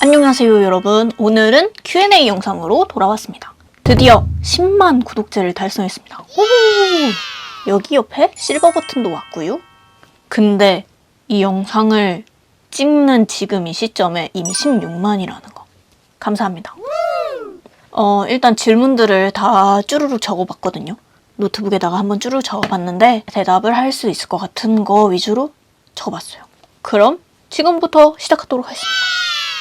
안녕하세요 여러분. 오늘은 Q&A 영상으로 돌아왔습니다. 드디어 10만 구독자를 달성했습니다. 오! 여기 옆에 실버 버튼도 왔고요. 근데 이 영상을 찍는 지금 이 시점에 이미 16만이라는 거. 감사합니다. 어 일단 질문들을 다 쭈루룩 적어봤거든요. 노트북에다가 한번 쭈루룩 적어봤는데 대답을 할 수 있을 것 같은 거 위주로 적어봤어요. 그럼 지금부터 시작하도록 하겠습니다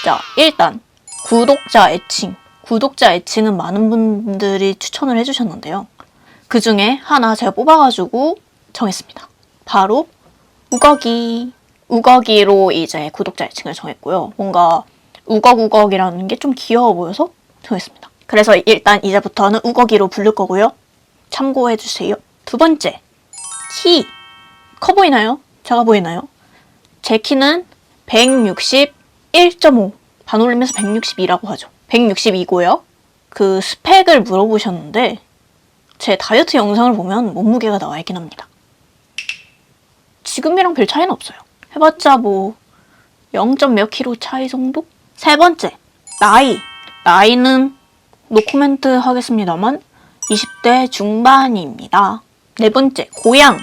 자, 일단 구독자 애칭. 구독자 애칭은 많은 분들이 추천을 해주셨는데요. 그 중에 하나 제가 뽑아가지고 정했습니다. 바로 우거기. 우거기로 이제 구독자 애칭을 정했고요. 뭔가 우거우거기라는 게 좀 귀여워 보여서 정했습니다. 그래서 일단 이제부터는 우거기로 부를 거고요. 참고해주세요. 두 번째, 키. 커 보이나요? 작아 보이나요? 제 키는 161.5. 반올림에서 162라고 하죠. 162고요. 그 스펙을 물어보셨는데 제 다이어트 영상을 보면 몸무게가 나와 있긴 합니다. 지금이랑 별 차이는 없어요. 해봤자 뭐 0. 몇 킬로 차이 정도? 세 번째, 나이. 나이는 노코멘트 하겠습니다만 20대 중반입니다. 네 번째, 고향.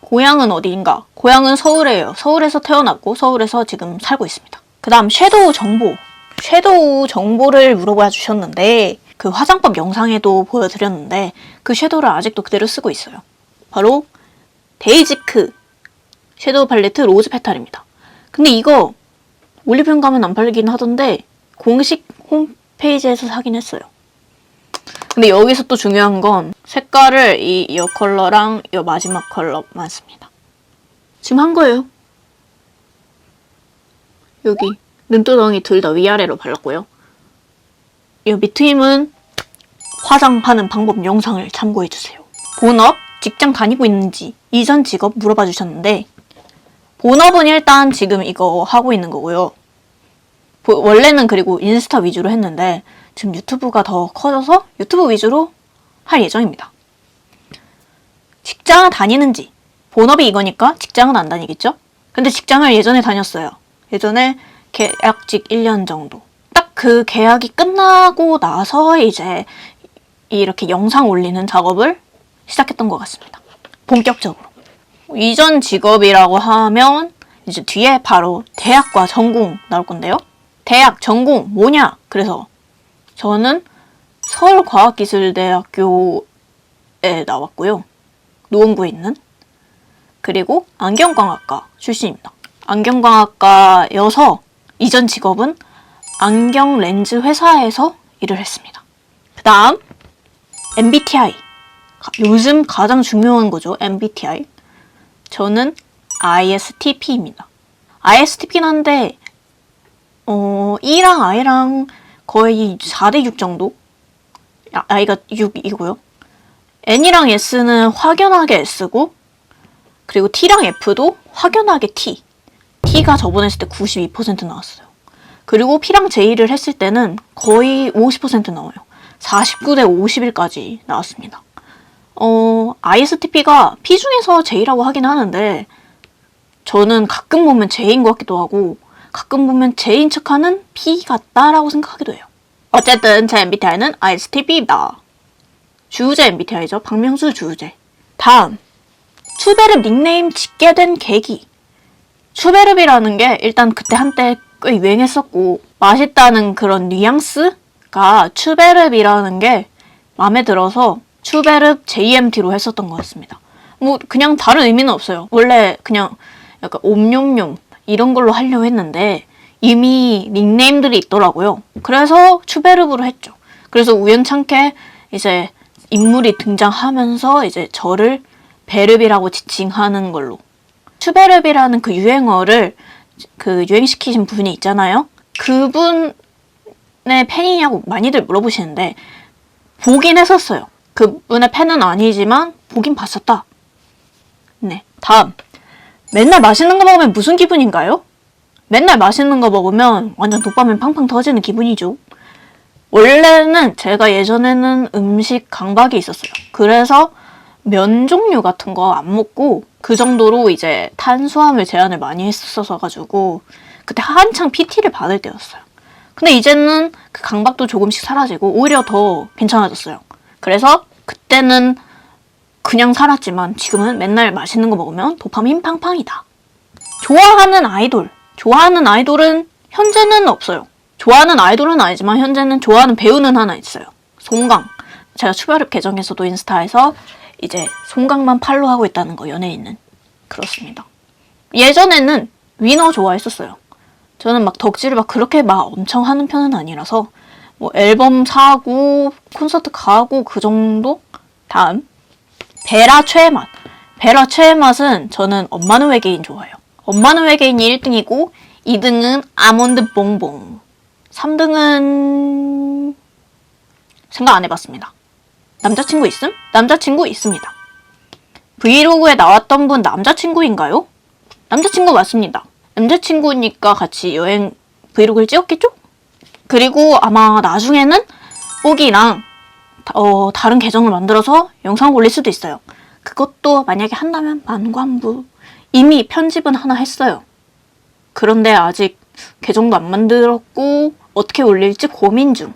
고향은 어디인가? 고향은 서울이에요. 서울에서 태어났고 서울에서 지금 살고 있습니다. 그 다음 섀도우 정보. 섀도우 정보를 물어봐 주셨는데 그 화장법 영상에도 보여드렸는데 그 섀도우를 아직도 그대로 쓰고 있어요. 바로 데이지크 섀도우 팔레트 로즈 페탈입니다. 근데 이거 올리브영 가면 안 팔리긴 하던데 공식 홈페이지에서 사긴 했어요. 근데 여기서 또 중요한 건 색깔을 이, 이 컬러랑 이 마지막 컬러만 씁니다. 지금 한 거예요. 여기 눈두덩이 둘 다 위아래로 발랐고요. 이 밑트임은 화장하는 방법 영상을 참고해주세요. 본업, 직장 다니고 있는지, 이전 직업 물어봐 주셨는데 본업은 일단 지금 이거 하고 있는 거고요. 보- 원래는 그리고 인스타 위주로 했는데 지금 유튜브가 더 커져서 유튜브 위주로 할 예정입니다. 직장을 다니는지 본업이 이거니까 직장은 안 다니겠죠? 근데 직장을 예전에 다녔어요. 예전에 계약직 1년 정도. 딱 그 계약이 끝나고 나서 이제 이렇게 영상 올리는 작업을 시작했던 것 같습니다. 본격적으로. 이전 직업이라고 하면 이제 뒤에 바로 대학과 전공 나올 건데요. 대학, 전공 뭐냐? 그래서 저는 서울과학기술대학교에 나왔고요. 노원구에 있는. 그리고 안경광학과 출신입니다. 안경광학과여서 이전 직업은 안경 렌즈 회사에서 일을 했습니다. 그 다음 MBTI. 요즘 가장 중요한 거죠. MBTI. 저는 ISTP입니다. ISTP긴 한데 어, E랑 I랑 거의 4대 6 정도? 아, I가 6이고요. N이랑 S는 확연하게 S고 그리고 T랑 F도 확연하게 T. T가 저번에 했을 때 92% 나왔어요. 그리고 P랑 J를 했을 때는 거의 50% 나와요. 49대 51까지 나왔습니다. 어, ISTP가 P 중에서 J라고 하긴 하는데 저는 가끔 보면 J인 것 같기도 하고 가끔 보면 J인 척하는 P 같다라고 생각하기도 해요. 어쨌든 제 MBTI는 ISTP입니다. 주제 MBTI죠. 박명수 주제. 다음 추베르 닉네임 짓게 된 계기. 추베르비라는 게 일단 그때 한때 꽤 유행했었고 맛있다는 그런 뉘앙스가 추베르비라는 게 마음에 들어서 추베르 JMT로 했었던 것 같습니다. 뭐 그냥 다른 의미는 없어요. 원래 그냥 약간 옴뇸뇸 이런 걸로 하려고 했는데 이미 닉네임들이 있더라고요. 그래서 추베르브로 했죠. 그래서 우연찮게 이제 인물이 등장하면서 이제 저를 베르비라고 지칭하는 걸로 추베르비라는 그 유행어를 그 유행시키신 분이 있잖아요. 그분의 팬이냐고 많이들 물어보시는데 보긴 했었어요. 그분의 팬은 아니지만 보긴 봤었다. 네. 다음. 맨날 맛있는 거 먹으면 무슨 기분인가요? 맨날 맛있는 거 먹으면 완전 도파민 팡팡 터지는 기분이죠. 원래는 제가 예전에는 음식 강박이 있었어요. 그래서 면 종류 같은 거 안 먹고 그 정도로 이제 탄수화물 제한을 많이 했었어 가지고 그때 한창 PT를 받을 때였어요. 근데 이제는 그 강박도 조금씩 사라지고 오히려 더 괜찮아졌어요. 그래서 그때는 그냥 살았지만 지금은 맨날 맛있는 거 먹으면 도파민 팡팡이다. 좋아하는 아이돌. 좋아하는 아이돌은 현재는 없어요. 좋아하는 아이돌은 아니지만 현재는 좋아하는 배우는 하나 있어요. 송강. 제가 추가력 계정에서도 인스타에서 이제 송강만 팔로우하고 있다는 거 연예인은 그렇습니다. 예전에는 위너 좋아했었어요. 저는 막 덕질을 막 그렇게 막 엄청 하는 편은 아니라서 뭐 앨범 사고 콘서트 가고 그 정도? 다음 베라 최애 맛. 베라 최애 맛은 저는 엄마는 외계인 좋아해요. 엄마는 외계인이 1등이고 2등은 아몬드 봉봉. 3등은 생각 안 해봤습니다. 남자친구 있음? 남자친구 있습니다. 브이로그에 나왔던 분 남자친구인가요? 남자친구 맞습니다. 남자친구니까 같이 여행 브이로그를 찍었겠죠? 그리고 아마 나중에는 뽀기랑 어, 다른 계정을 만들어서 영상을 올릴 수도 있어요. 그것도 만약에 한다면 만관부. 이미 편집은 하나 했어요. 그런데 아직 계정도 안 만들었고 어떻게 올릴지 고민 중.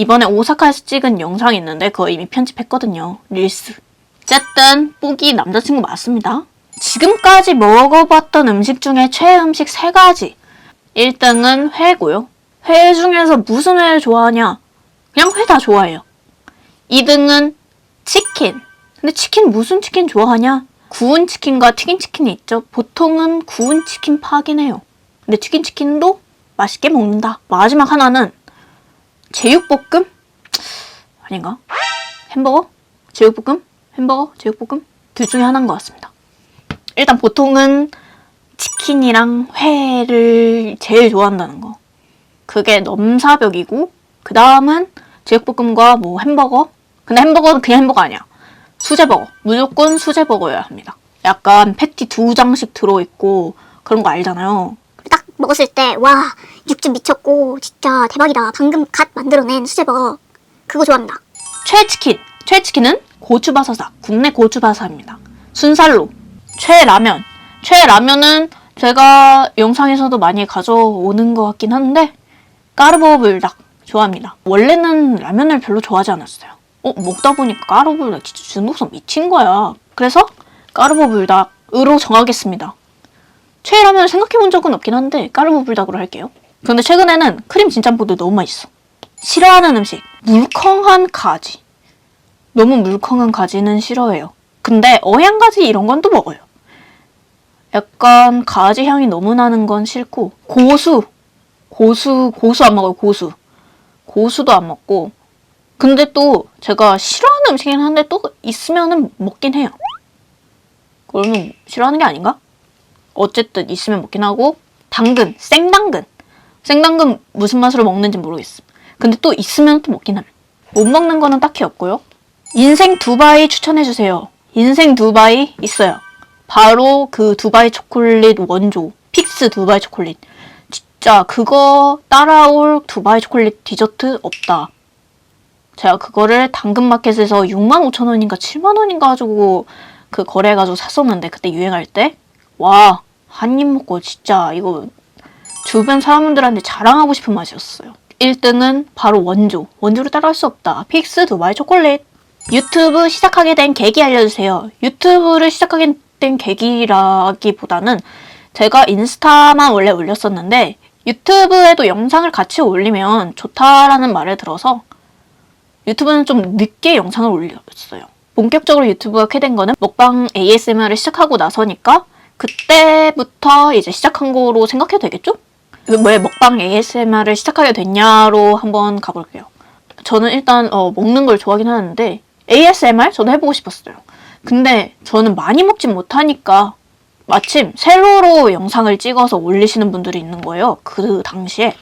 이번에 오사카에서 찍은 영상이 있는데 그거 이미 편집했거든요. 릴스. 어쨌든 뽀기 남자친구 맞습니다. 지금까지 먹어봤던 음식 중에 최애 음식 세 가지. 1등은 회고요. 회 중에서 무슨 회를 좋아하냐? 그냥 회 다 좋아해요. 2등은 치킨. 근데 치킨 무슨 치킨 좋아하냐? 구운 치킨과 튀긴 치킨이 있죠. 보통은 구운 치킨 파긴 해요. 근데 튀긴 치킨도 맛있게 먹는다. 마지막 하나는 제육볶음? 아닌가? 햄버거? 제육볶음? 햄버거? 제육볶음? 둘 중에 하나인 것 같습니다. 일단 보통은 치킨이랑 회를 제일 좋아한다는 거. 그게 넘사벽이고, 그 다음은 제육볶음과 뭐 햄버거? 근데 햄버거는 그냥 햄버거 아니야. 수제버거. 무조건 수제버거여야 합니다. 약간 패티 두 장씩 들어있고, 그런 거 알잖아요. 딱 먹었을 때 와 육즙 미쳤고 진짜 대박이다 방금 갓 만들어낸 수제버거 그거 좋아한다 최치킨. 최치킨은 고추바사사. 국내 고추바사입니다. 순살로. 최라면. 최라면은 제가 영상에서도 많이 가져오는 것 같긴 한데 까르보 불닭 좋아합니다. 원래는 라면을 별로 좋아하지 않았어요. 어 먹다 보니까 까르보 불닭 진짜 중독성 미친 거야. 그래서 까르보 불닭으로 정하겠습니다. 최애 라면을 생각해 본 적은 없긴 한데 까르보 불닭으로 할게요. 근데 최근에는 크림 진짬뽕도 너무 맛있어. 싫어하는 음식 물컹한 가지. 너무 물컹한 가지는 싫어해요. 근데 어향가지 이런 건 또 먹어요. 약간 가지 향이 너무 나는 건 싫고 고수 고수 고수 안 먹어요 고수 고수도 안 먹고 근데 또 제가 싫어하는 음식이긴 한데 또 있으면은 먹긴 해요. 그러면 싫어하는 게 아닌가? 어쨌든 있으면 먹긴 하고 당근 생당근 생당근 무슨 맛으로 먹는지 모르겠어. 근데 또 있으면 또 먹긴 함. 못 먹는 거는 딱히 없고요. 인생 두바이 추천해 주세요. 인생 두바이 있어요. 바로 그 두바이 초콜릿 원조 픽스 두바이 초콜릿. 진짜 그거 따라올 두바이 초콜릿 디저트 없다. 제가 그거를 당근마켓에서 6만 5천 원인가 7만 원인가 가지고 그 거래해가지고 샀었는데 그때 유행할 때 와 한 입 먹고 진짜 이거 주변 사람들한테 자랑하고 싶은 맛이었어요. 1등은 바로 원조. 원조를 따라할 수 없다. 픽스 두바이 초콜릿. 유튜브 시작하게 된 계기 알려주세요. 유튜브를 시작하게 된 계기라기보다는 제가 인스타만 원래 올렸었는데 유튜브에도 영상을 같이 올리면 좋다라는 말을 들어서 유튜브는 좀 늦게 영상을 올렸어요. 본격적으로 유튜브가 켜된 거는 먹방 ASMR을 시작하고 나서니까 그때부터 이제 시작한 거로 생각해도 되겠죠? 왜 먹방 ASMR을 시작하게 됐냐로 한번 가볼게요. 저는 일단 어, 먹는 걸 좋아하긴 하는데 ASMR 저도 해보고 싶었어요. 근데 저는 많이 먹진 못하니까 마침 셀로로 영상을 찍어서 올리시는 분들이 있는 거예요. 그 당시에.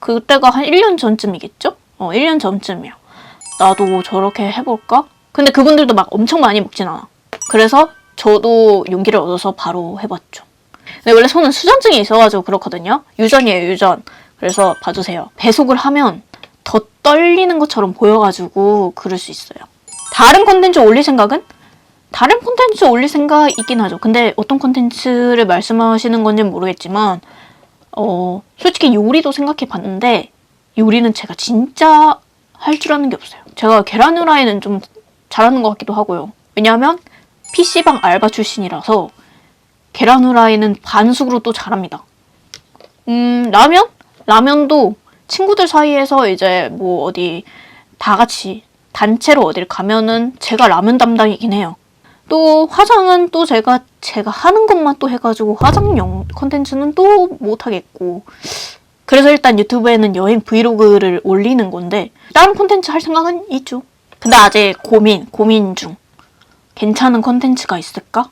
그때가 한 1년 전쯤이겠죠? 어, 1년 전쯤이야. 나도 저렇게 해볼까? 근데 그분들도 막 엄청 많이 먹진 않아. 그래서 저도 용기를 얻어서 바로 해봤죠. 근데 원래 손은 수전증이 있어가지고 그렇거든요. 유전이에요, 유전. 그래서 봐주세요. 배속을 하면 더 떨리는 것처럼 보여가지고 그럴 수 있어요. 다른 콘텐츠 올릴 생각은? 다른 콘텐츠 올릴 생각 있긴 하죠. 근데 어떤 콘텐츠를 말씀하시는 건지 는 모르겠지만 어, 솔직히 요리도 생각해 봤는데, 요리는 제가 진짜 할 줄 아는 게 없어요. 제가 계란 후라이는 좀 잘하는 것 같기도 하고요. 왜냐하면 PC방 알바 출신이라서 계란 후라이는 반숙으로 또 잘합니다. 음, 라면? 라면도 친구들 사이에서 이제 뭐 어디 다 같이 단체로 어딜 가면은 제가 라면 담당이긴 해요. 또 화장은 또 제가 제가 하는 것만 또 해가지고 화장용 컨텐츠는 또 못하겠고 그래서 일단 유튜브에는 여행 브이로그를 올리는 건데 다른 콘텐츠 할 생각은 있죠. 근데 아직 고민 고민 중 괜찮은 콘텐츠가 있을까?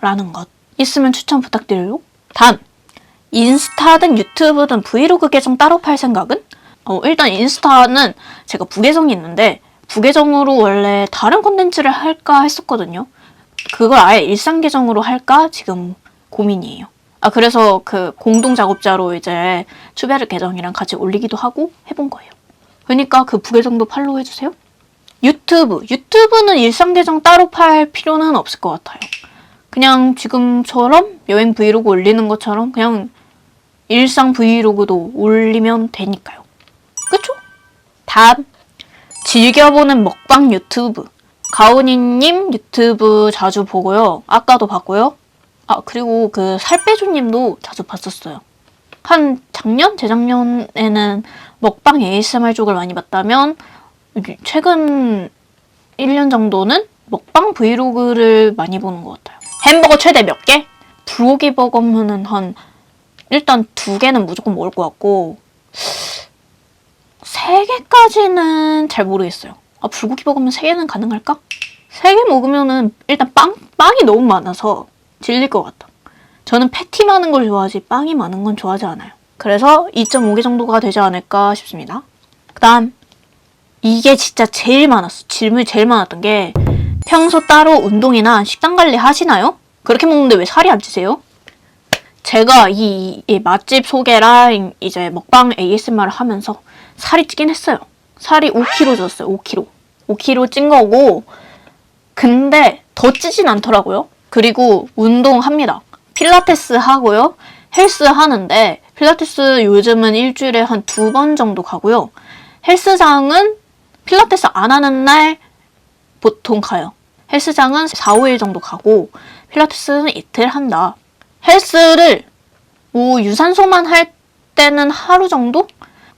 라는 것 있으면 추천 부탁드려요. 다음 인스타든 유튜브든 브이로그 계정 따로 팔 생각은? 어, 일단 인스타는 제가 부계정이 있는데 부계정으로 원래 다른 콘텐츠를 할까 했었거든요. 그걸 아예 일상 계정으로 할까 지금 고민이에요. 아 그래서 그 공동 작업자로 이제 추베르 계정이랑 같이 올리기도 하고 해본 거예요. 그러니까 그 부계정도 팔로우 해주세요. 유튜브 유튜브는 일상 계정 따로 팔 필요는 없을 것 같아요. 그냥 지금처럼 여행 브이로그 올리는 것처럼 그냥 일상 브이로그도 올리면 되니까요. 그쵸? 다음 즐겨보는 먹방 유튜브 가온이님 유튜브 자주 보고요. 아까도 봤고요. 아 그리고 그 살빼주님도 자주 봤었어요. 한 작년 재작년에는 먹방 ASMR 쪽을 많이 봤다면 최근 1년 정도는 먹방 브이로그를 많이 보는 것 같아요. 햄버거 최대 몇 개? 불고기 버거면은 한 일단 두 개는 무조건 먹을 것 같고 세 개까지는 잘 모르겠어요. 아 불고기 버거면 세 개는 가능할까? 세 개 먹으면은 일단 빵 빵이 너무 많아서 질릴 것 같아. 저는 패티 많은 걸 좋아하지 빵이 많은 건 좋아하지 않아요. 그래서 2.5개 정도가 되지 않을까 싶습니다. 그다음 이게 진짜 제일 많았어. 질문이 제일 많았던 게 평소 따로 운동이나 식단 관리 하시나요? 그렇게 먹는데 왜 살이 안 찌세요? 제가 이, 이 맛집 소개랑 이제 먹방 ASMR을 하면서 살이 찌긴 했어요. 살이 5kg 쪘어요. 5kg. 5kg 찐 거고 근데 더 찌진 않더라고요. 그리고 운동합니다. 필라테스 하고요. 헬스 하는데 필라테스 요즘은 일주일에 한 두 번 정도 가고요. 헬스장은 필라테스 안 하는 날 보통 가요. 헬스장은 4, 5일 정도 가고 필라테스는 이틀 한다. 헬스를 뭐 유산소만 할 때는 하루 정도?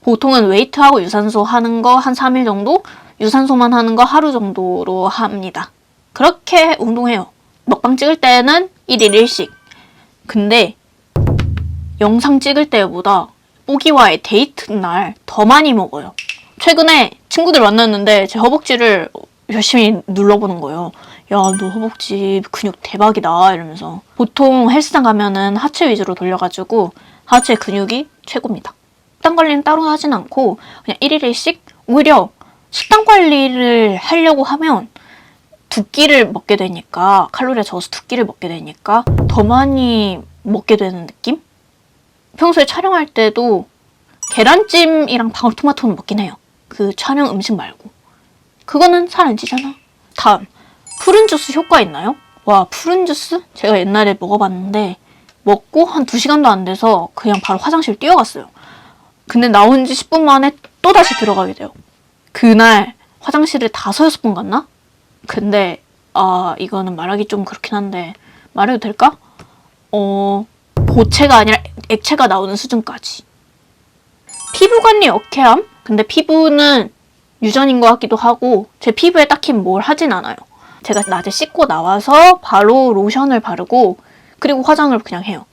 보통은 웨이트하고 유산소 하는 거 한 3일 정도? 유산소만 하는 거 하루 정도로 합니다. 그렇게 운동해요. 먹방 찍을 때는 1일 1식. 근데 영상 찍을 때보다 뽀기와의 데이트 날 더 많이 먹어요. 최근에 친구들 만났는데 제 허벅지를 열심히 눌러보는 거예요. 야, 너 허벅지 근육 대박이다. 이러면서. 보통 헬스장 가면은 하체 위주로 돌려가지고 하체 근육이 최고입니다. 식단 관리는 따로 하진 않고 그냥 1일 1식? 오히려 식단 관리를 하려고 하면 두 끼를 먹게 되니까 칼로리가 적어서 두 끼를 먹게 되니까 더 많이 먹게 되는 느낌? 평소에 촬영할 때도 계란찜이랑 방울토마토는 먹긴 해요. 그 촬영 음식 말고. 그거는 살 안 찌잖아. 다음. 푸른 주스 효과 있나요? 와, 푸른 주스? 제가 옛날에 먹어봤는데, 먹고 한 2시간도 안 돼서 그냥 바로 화장실 뛰어갔어요. 근데 나온 지 10분 만에 또 다시 들어가게 돼요. 그날 화장실을 다섯, 여섯 번 갔나? 근데, 아, 이거는 말하기 좀 그렇긴 한데, 말해도 될까? 어, 고체가 아니라 액체가 나오는 수준까지. 피부 관리 어케함? 근데 피부는 유전인 것 같기도 하고 제 피부에 딱히 뭘 하진 않아요. 제가 낮에 씻고 나와서 바로 로션을 바르고 그리고 화장을 그냥 해요.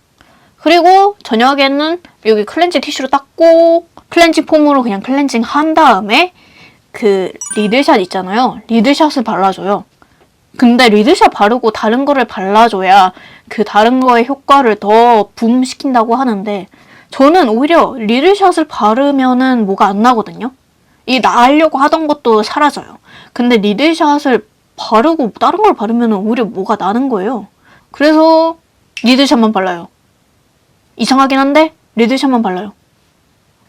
그리고 저녁에는 여기 클렌징 티슈로 닦고 클렌징 폼으로 그냥 클렌징 한 다음에 그 리들샷 있잖아요. 리들샷을 발라줘요. 근데 리들샷 바르고 다른 거를 발라줘야 그 다른 거의 효과를 더 붐시킨다고 하는데 저는 오히려 리들샷을 바르면은 뭐가 안 나거든요. 이 나으려고 하던 것도 사라져요. 근데 리들샷을 바르고 다른 걸 바르면 오히려 뭐가 나는 거예요. 그래서 리들샷만 발라요. 이상하긴 한데 리들샷만 발라요.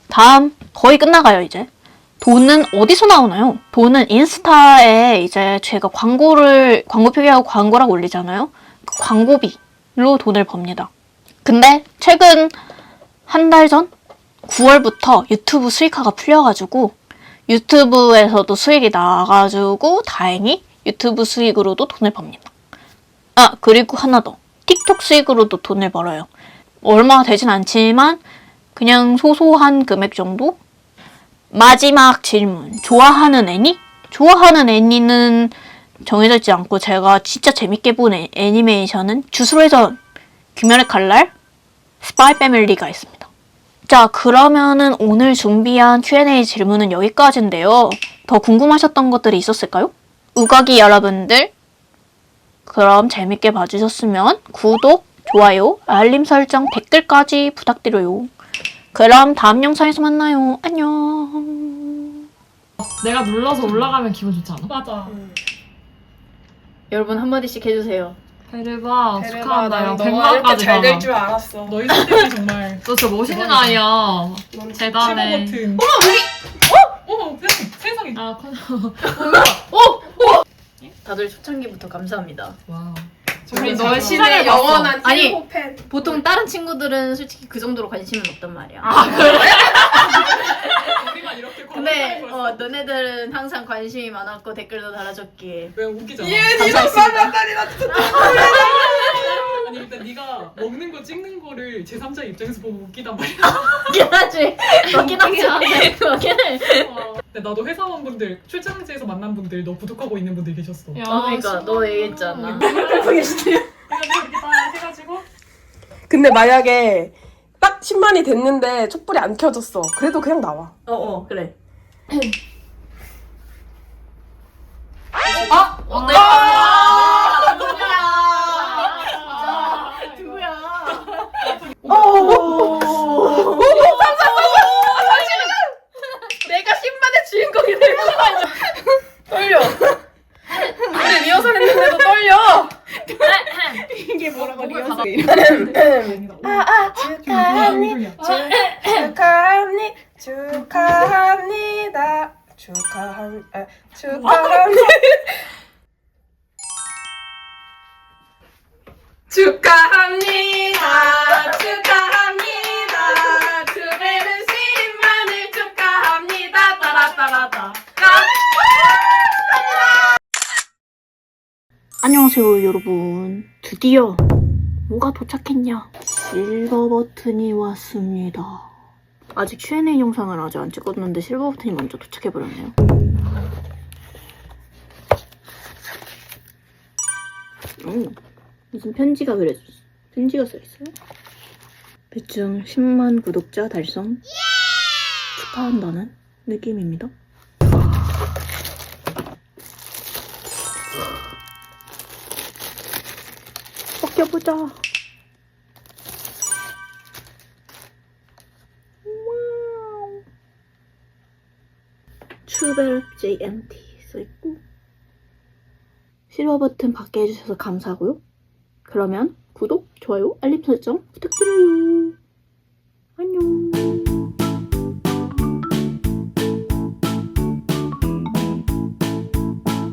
다음 거의 끝나가요 이제. 돈은 어디서 나오나요? 돈은 인스타에 이제 제가 광고를 광고 표기하고 광고라고 올리잖아요. 그 광고비로 돈을 법니다. 근데 최근 한 달 전 9월부터 유튜브 수익화가 풀려가지고 유튜브에서도 수익이 나가지고 다행히 유튜브 수익으로도 돈을 법니다. 아 그리고 하나 더 틱톡 수익으로도 돈을 벌어요. 얼마 되진 않지만 그냥 소소한 금액 정도? 마지막 질문 좋아하는 애니? 좋아하는 애니는 정해져 있지 않고 제가 진짜 재밌게 본 애, 애니메이션은 주술회전, 귀멸의 칼날, 스파이 패밀리가 있습니다. 자, 그러면은 오늘 준비한 Q&A 질문은 여기까지인데요. 더 궁금하셨던 것들이 있었을까요? 우가기 여러분들, 그럼 재밌게 봐주셨으면 구독, 좋아요, 알림 설정, 댓글까지 부탁드려요. 그럼 다음 영상에서 만나요. 안녕. 내가 눌러서 올라가면 기분 좋지 않아? 맞아. 여러분 한마디씩 해주세요. 베르바 축하한다. 야, 너가 100만까지 잘될 가나. 줄 알았어. 너희 선생님이 정말 너 진짜 멋있는 아이야. 넌 대단해. 최고 버튼. 어머 우리 어? 어머 세상에. 아, 컨... 다들 초창기부터 감사합니다. 와. 우리 너의 봤어. 영원한 아니, 힐 팬. 보통 다른 친구들은 솔직히 그 정도로 관심은 없단 말이야. 우리만 이렇게 근데 고맙다는 어, 너네들은 항상 관심이 많았고 댓글도 달아줬기에 왜 웃기잖아. 예, 이런 말하다니 나 진짜. 아니 일단 네가 먹는 거 찍는 거를 제 3자 입장에서 보면 웃기단 말이야. 웃긴 하지. 웃긴 하지. 웃긴 해. 어. 근데 나도 회사원분들 출장지에서 만난 분들 너 구독하고 있는 분들 계셨어. 야, 어, 그러니까 너. 얘기했잖아. 그래서 이렇게 다 해가지고 근데 만약에 딱 10만이 됐는데 촛불이 안 켜졌어. 그래도 그냥 나와. 어, 어, 그래. 아! 어때? 안녕하세요, 여러분. 드디어 뭐가 도착했냐? 실버 버튼이 왔습니다. 아직 Q&A 영상을 아직 안 찍었는데 실버 버튼이 먼저 도착해버렸네요. 오, 무슨 편지가 그래, 편지가 써있어요? 대충 10만 구독자 달성 축하한다는 느낌입니다. 벗겨보자. 와우. 추벨 JMT 써있고 실버 버튼 받게 해주셔서 감사하고요. 그러면 구독, 좋아요, 알림 설정 부탁드려요. 안녕.